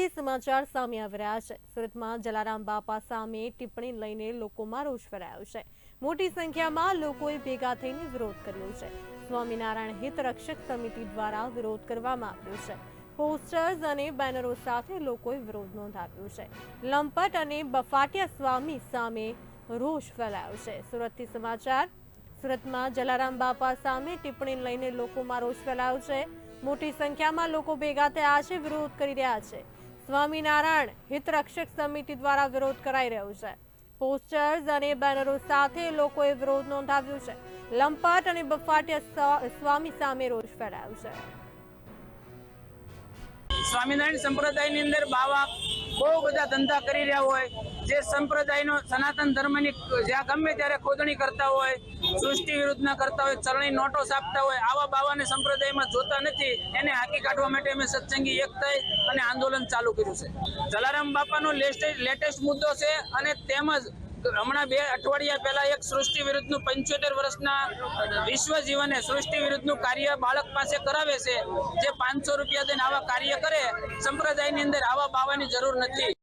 સુરતથી સમાચાર સામે આવી રહ્યા છે. સુરતમાં જલારામ બાપા સામે ટિપ્પણી લઈને લોકોમાં રોષ ફેરાયો છે. મોટી સંખ્યામાં લોકોએ ભેગા થઈને વિરોધ કર્યો છે. સ્વામિનારાયણ હિત રક્ષક સમિતિ દ્વારા વિરોધ કરવામાં આવ્યો છે. પોસ્ટર્સ અને બેનરો સાથે લોકોએ વિરોધ નોંધાવ્યો છે. લંપટ અને બફાટિયા સ્વામી સામે રોષ ફેલાયો છે. સુરતથી સમાચાર, સુરતમાં જલારામ બાપા સામે ટિપ્પણી લઈને લોકોમાં રોષ ફેલાયો છે. મોટી સંખ્યામાં લોકો ભેગા થયા છે, વિરોધ કરી રહ્યા છે. સ્વામિનારાયણ હિતરક્ષક સમિતિ દ્વારા વિરોધ કરાઈ રહ્યો છે. પોસ્ટર્સ અને બેનરો સાથે લોકોએ વિરોધ નોંધાવ્યો છે. લંપાટ અને બફાટિયા સ્વામી સામે રોષ ફેલાયો છે. સ્વામિનારાયણ સંપ્રદાયની અંદર બાવા બહુ બધા ધંધા કરી રહ્યા હોય. જે સંપ્રદાયનો સનાતન ધર્મની જ્યાં ગમે ત્યારે ખોદણી કરતા હોય, સૃષ્ટિ વિરુદ્ધના કરતા હોય ચરણી નોટો છાપતા હોય, આવા બાવાને સંપ્રદાયમાં જોતા નથી. એને હાકી કાઢવા માટે અમે સત્સંગી એક થઈ અને આંદોલન ચાલુ કર્યું છે. જલારામ બાપાનો લેટેસ્ટ મુદ્દો છે અને તેમજ હમણાં બે અઠવાડિયા પહેલા એક સૃષ્ટિ વિરુદ્ધનું પંચોતેર વર્ષના વિશ્વ જીવને સૃષ્ટિ વિરુદ્ધનું કાર્ય બાળક પાસે કરાવે છે, જે પાંચસો રૂપિયા દઈને આવા કાર્ય કરે, સંપ્રદાયની અંદર આવા બાવાની જરૂર નથી.